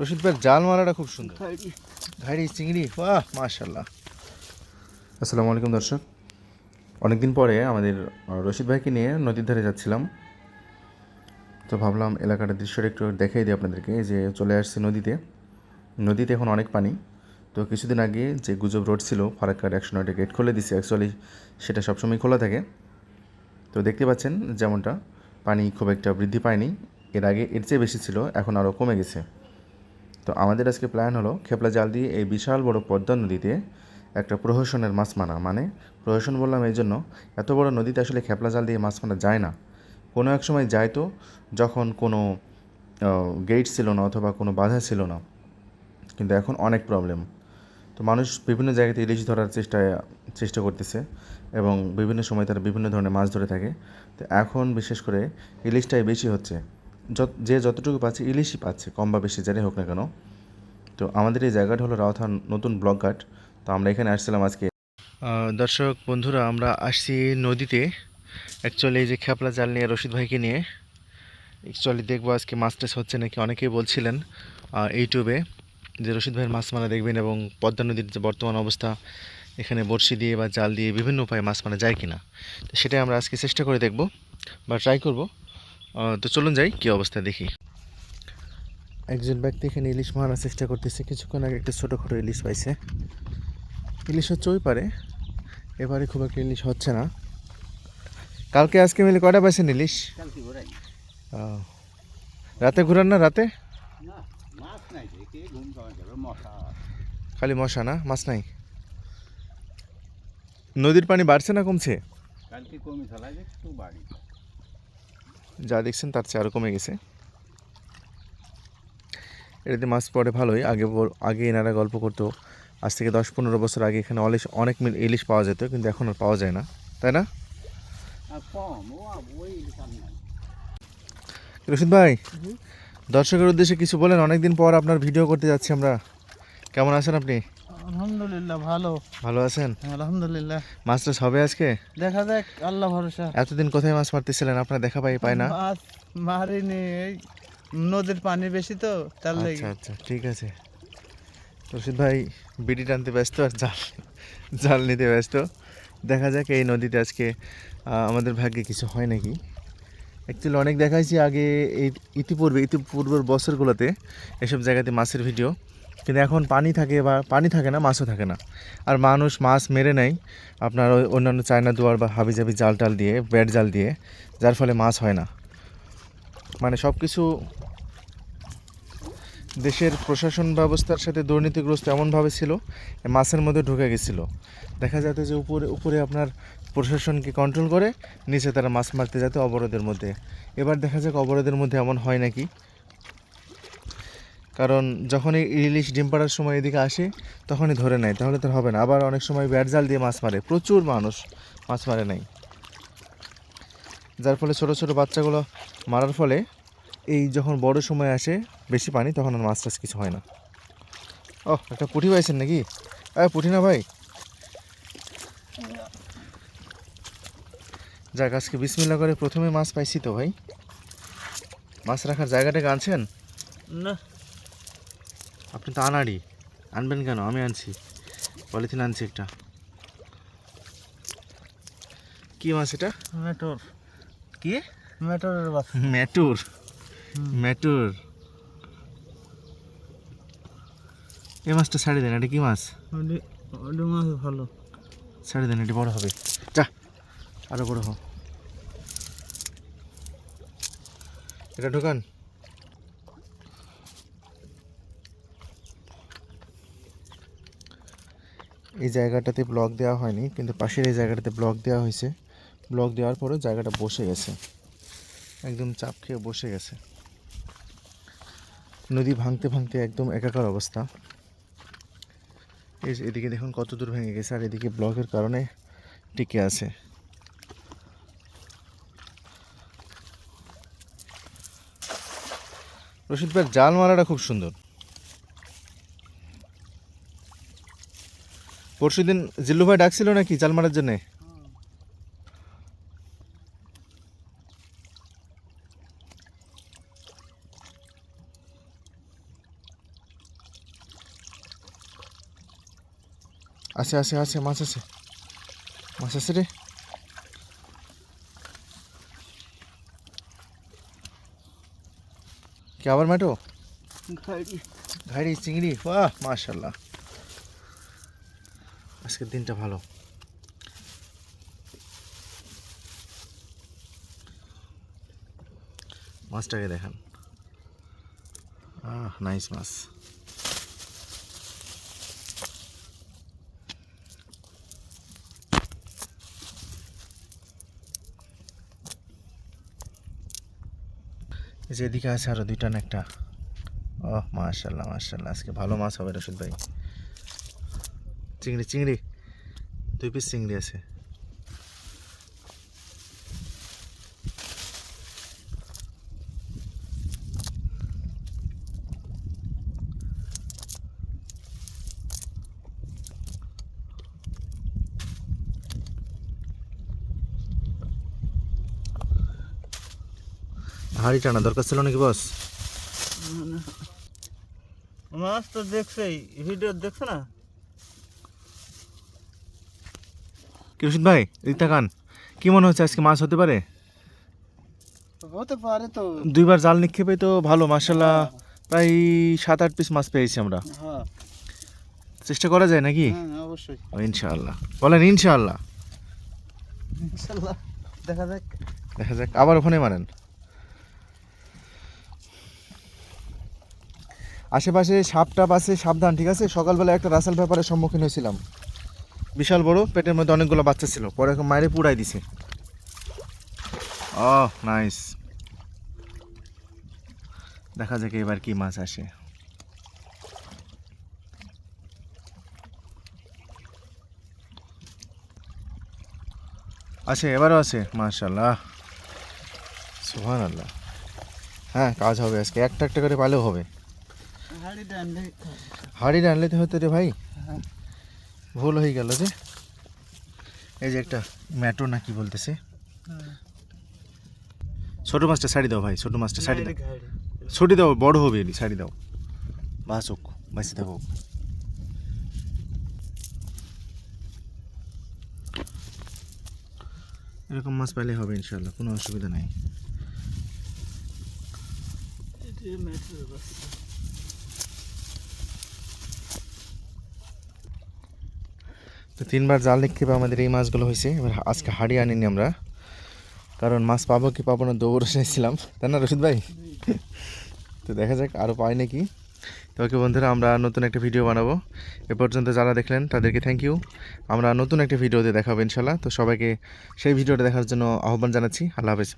রশিদ ভাই জাল মারাটা খুব সুন্দর। ঘাড়ি চিংড়ি বাহ মাশাল্লাহ আসসালামু আলাইকুম দর্শক। অনেকদিন পরে আমাদের রশিদ ভাইকে নিয়ে নদীর ধারে যাচ্ছিলাম। তো ভাবলাম এলাকাটার দৃশ্যটা একটু দেখাই দিই আপনাদেরকে যে চলে আসছে নদীতে। নদীতে এখন অনেক পানি। তো কিছুদিন আগে যে গুজব রোড ছিল ফারাক্কার একশো নয়টা গেট খুলে দিছে। অ্যাকচুয়ালি সেটা সবসময় খোলা থাকে। তো দেখতে পাচ্ছেন যেমনটা পানি খুব একটা বৃদ্ধি পায়নি। এর আগে এর চেয়ে বেশি ছিল এখন আরও কমে গেছে। তো আমাদের আজকে প্ল্যান হলো খেপলা জাল দিয়ে এই বিশাল বড় পদ্মা নদীতে একটা প্রহসনের মাছ মানা মানে প্রহসন বললাম এই জন্য এত বড় নদীতে আসলে খেপলা জাল দিয়ে মাছ মানা যায় না। কোনো এক সময় যায় তো যখন কোনো গেট ছিল না অথবা কোনো বাধা ছিল না। কিন্তু এখন অনেক প্রবলেম তো মানুষ বিভিন্ন জায়গাতে ইলিশ ধরার চেষ্টায়, চেষ্টা করতেছে এবং বিভিন্ন সময় তারা বিভিন্ন ধরনের মাছ ধরে থাকে। তো এখন বিশেষ করে ইলিশটাই বেশি হচ্ছে। যত যে যতটুকু পাচ্ছে, ইলিশই পাচ্ছে, কম বা বেশি যাই হোক না কেন। তো আমাদের এই জায়গাটা হলো রাউথান নতুন ব্লক ঘাট। তো আমরা এখানে আসছিলাম আজকে। দর্শক, বন্ধুরা, আমরা আসছি নদীতে। অ্যাকচুয়ালি এই যে খেপলা জাল নিয়ে, রশিদ ভাইকে নিয়ে। অ্যাকচুয়ালি দেখব আজকে মাছ টাছ হচ্ছে নাকি, অনেকেই বলছিলেন ইউটিউবে যে রশিদ ভাইয়ের মাছ মারা দেখবেন এবং পদ্মা নদীর যে বর্তমান অবস্থা, এখানে বড়শি দিয়ে বা জাল দিয়ে বিভিন্ন উপায়ে মাছ মারা যায় কিনা। তো সেটাই আমরা আজকে চেষ্টা করে দেখব বা ট্রাই করব। তো চলুন যাই কী অবস্থা দেখি। একজন ব্যক্তি এখানে ইলিশ মারার চেষ্টা করতেছে কিছুক্ষণ আগে একটা ছোটোখাটো ইলিশ পাইছে। ইলিশ হচ্ছে ওই পারে এবারে খুব একটা ইলিশ হচ্ছে না। কালকে আজকে মিলে কয়টা পাইছেন ইলিশ। রাতে ঘুরান না রাতে? না মাছ নাই দেখে ঘুম খাওয়া যাবে মশা। খালি মশা না মাছ নাই? নদীর পানি বাড়ছে না কমছে? কালকে কমে চলা একটু বাড়ি। যা দেখছেন তার চেয়ে আরও কমে গেছে। এটাতে মাছ পড়ে ভালোই। আগে আগে এনারা গল্প করতো আজ থেকে দশ পনেরো বছর আগে এখানে অলিশ অনেক মিল ইলিশ পাওয়া যেত কিন্তু এখন আর পাওয়া যায় না। তাই না? রশিদ ভাই দর্শকের উদ্দেশ্যে কিছু বলেন অনেকদিন পর আপনার ভিডিও করতে যাচ্ছি আমরা। কেমন আছেন আপনি? আলহামদুলিল্লাহ ভালো। ভালো আছেন? আলহামদুলিল্লাহ। মাছ টাছ হবে আজকে? দেখা যাক আল্লাহ ভরসা। এতদিন কোথায় মাছ মারতেছিলেন? আপনার দেখা পাই পায় না? মাছ মারিনি এই নদীর পানি বেশি তো তার আচ্ছা আচ্ছা ঠিক আছে। রশিদ ভাই বিডি টানতে ব্যস্ত আর জাল জাল নিতে ব্যস্ত। দেখা যাক এই নদীতে আজকে আমাদের ভাগ্যে কিছু হয় নাকি। অ্যাকচুয়ালি অনেক দেখাইছি আগে এই ইতিপূর্বে ইতিপূর্বের বছরগুলোতে এসব জায়গাতে মাছের ভিডিও কিন্তু এখন পানি থাকে বা পানি থাকে না, মাছও থাকে না। আর মানুষ মাছ মেরে নেয় আপনার ওই অন্যান্য চায়না দুয়ার বা হাবিজাবি জাল টাল দিয়ে, ব্যাট জাল দিয়ে, যার ফলে মাছ হয় না। মানে সব কিছু দেশের প্রশাসন ব্যবস্থার সাথে দুর্নীতিগ্রস্ত এমনভাবে ছিল মাছের মধ্যে ঢুকে গেছিল। দেখা যেত যে উপরে উপরে আপনার প্রশাসনকে কন্ট্রোল করে, নিচে তারা মাছ মারতে যেত অবরোধের মধ্যে। এবার দেখা যাক অবরোধের মধ্যে এমন হয় নাকি। কারণ যখনই ইলিশ ডিম পাড়ার সময় এদিকে আসে, তখনই ধরে নেয়, তাহলে তো হবে না। আবার অনেক সময় ব্যাট জাল দিয়ে মাছ মারে, প্রচুর মানুষ মাছ মারে নাই। যার ফলে ছোট ছোট বাচ্চাগুলো মারার ফলে এই যখন বড় সময় আসে বেশি পানি, তখন আর মাছ টাছ কিছু হয় না। ও, একটা পুঁটি পাইছেন নাকি? আরে পুঁটি না ভাই? যাক, আজকে বিসমিল্লা করে প্রথমে মাছ পাইছি তো ভাই। মাছ রাখার জায়গাটাকে আনছেন? না। আপনি তো আনাড়ি। আনবেন কেন? আমি আনছি। পলিথিন আনছি একটা। কি মাছ এটা? মেটর কি? মেটরের ম্যাটুর। ম্যাটুর। এই মাছটা ছাড়ি দেন এটা কি মাছ? মাছ ভালো। ছাড়ি দেন এটি বড় হবে। যা আরও বড় হোক এটা ঢোকান। এই জায়গাটাতে ব্লক দেওয়া হয়নি, কিন্তু পাশের এই জায়গাটাতে ব্লক দেওয়া হয়েছে। ব্লক দেওয়ার পরেও জায়গাটা বসে গেছে। একদম চাপ খেয়ে বসে গেছে। নদী ভাঙতে ভাঙতে একদম একাকার অবস্থা। এই এদিকে দেখুন কত দূর ভেঙে গেছে, আর এদিকে ব্লকের কারণে টিকে আছে। রশিদ ভাইয়ের জাল মারাটা খুব সুন্দর। পরশু দিন জিল্লু ভাই ডাকছিল নাকি জাল মারার জন্যে? আছে আছে আছে মাছ আছে। মাছ আছে রে। কে আবার ম্যাটো ঘাড়ি চিংড়ি। বাহ মাশাল্লাহ আজকের দিনটা ভালো। মাছটাকে দেখান। আহ নাইস মাছ। যে এদিকে আছে আরও দুইটা না একটা। ও মাশাল্লাহ মাশাল্লাহ আজকে ভালো মাছ হবে রশিদ ভাই। চিংড়ি চিংড়ি দুই পিস চিংড়ি আছে হাড়ি টানা দরকার ছিল নাকি বস মাছ তো দেখছেই ভিডিও দেখছ না কি রশিদ ভাই এদিক তাকান। কি মনে হচ্ছে আজকে মাছ হতে পারে? হতে পারে তো। দুইবার জাল নিক্ষেপে তো ভালো মাসাল্লাহ প্রায় সাত আট পিস মাছ পেয়েছি আমরা। হ্যাঁ। চেষ্টা করা যায় নাকি? হ্যাঁ অবশ্যই। ইনশাআল্লাহ। বলেন ইনশাআল্লাহ। দেখা যাক। দেখা যাক আবার ওখানে মারেন। আশেপাশে সাপ টাপ আছে সাবধান ঠিক আছে? সকালবেলা একটা রাসেল ব্যাপারের সম্মুখীন হয়েছিলাম। বিশাল বড় পেটের মধ্যে অনেকগুলো বাচ্চা ছিল। পরে এখন মায়েরে পুড়াই দিছে। ও নাইস দেখা যাক এবার কি মাছ আসে। আছে এবারও আছে মাশাল্লাহ সুহান আল্লাহ হ্যাঁ কাজ হবে আজকে। একটা একটা করে পালেও হবে। হাড়ি ডান্ডে হাড়ি আনলে তো হতো রে ভাই। হ্যাঁ। ভুল হয়ে গেল যে? এই যে একটা ম্যাটো না কি বলতেছে? ছোট মাছটা শাড়ি দাও ভাই, ছোট মাছটা শাড়ি দাও। ছুটি দাও, বড় হবে এলি শাড়ি দাও। বাসুক বাঁচি থাকো। এরকম মাছ পেলে হবে ইনশাল্লাহ কোনো অসুবিধা নাই। তো তিনবার জাল নিক্ষেপে আমাদের এই মাছগুলো হয়েছে। এবার আজকে হাড়ি আনিনি আমরা। কারণ মাছ পাবো কি পাবো না, দৌড় এসেছিলাম। তাই না, রশিদ ভাই? তো দেখা যাক আরও পাই নাকি? তো ওকে বন্ধুরা, আমরা নতুন একটা ভিডিও বানাবো। এ পর্যন্ত যারা দেখলেন, তাদেরকে থ্যাংক ইউ আমরা নতুন একটা ভিডিওতে দেখাবো ইনশাল্লাহ তো সবাইকে সেই ভিডিওটা দেখার জন্য আহ্বান জানাচ্ছি। আল্লাহ হাফেজ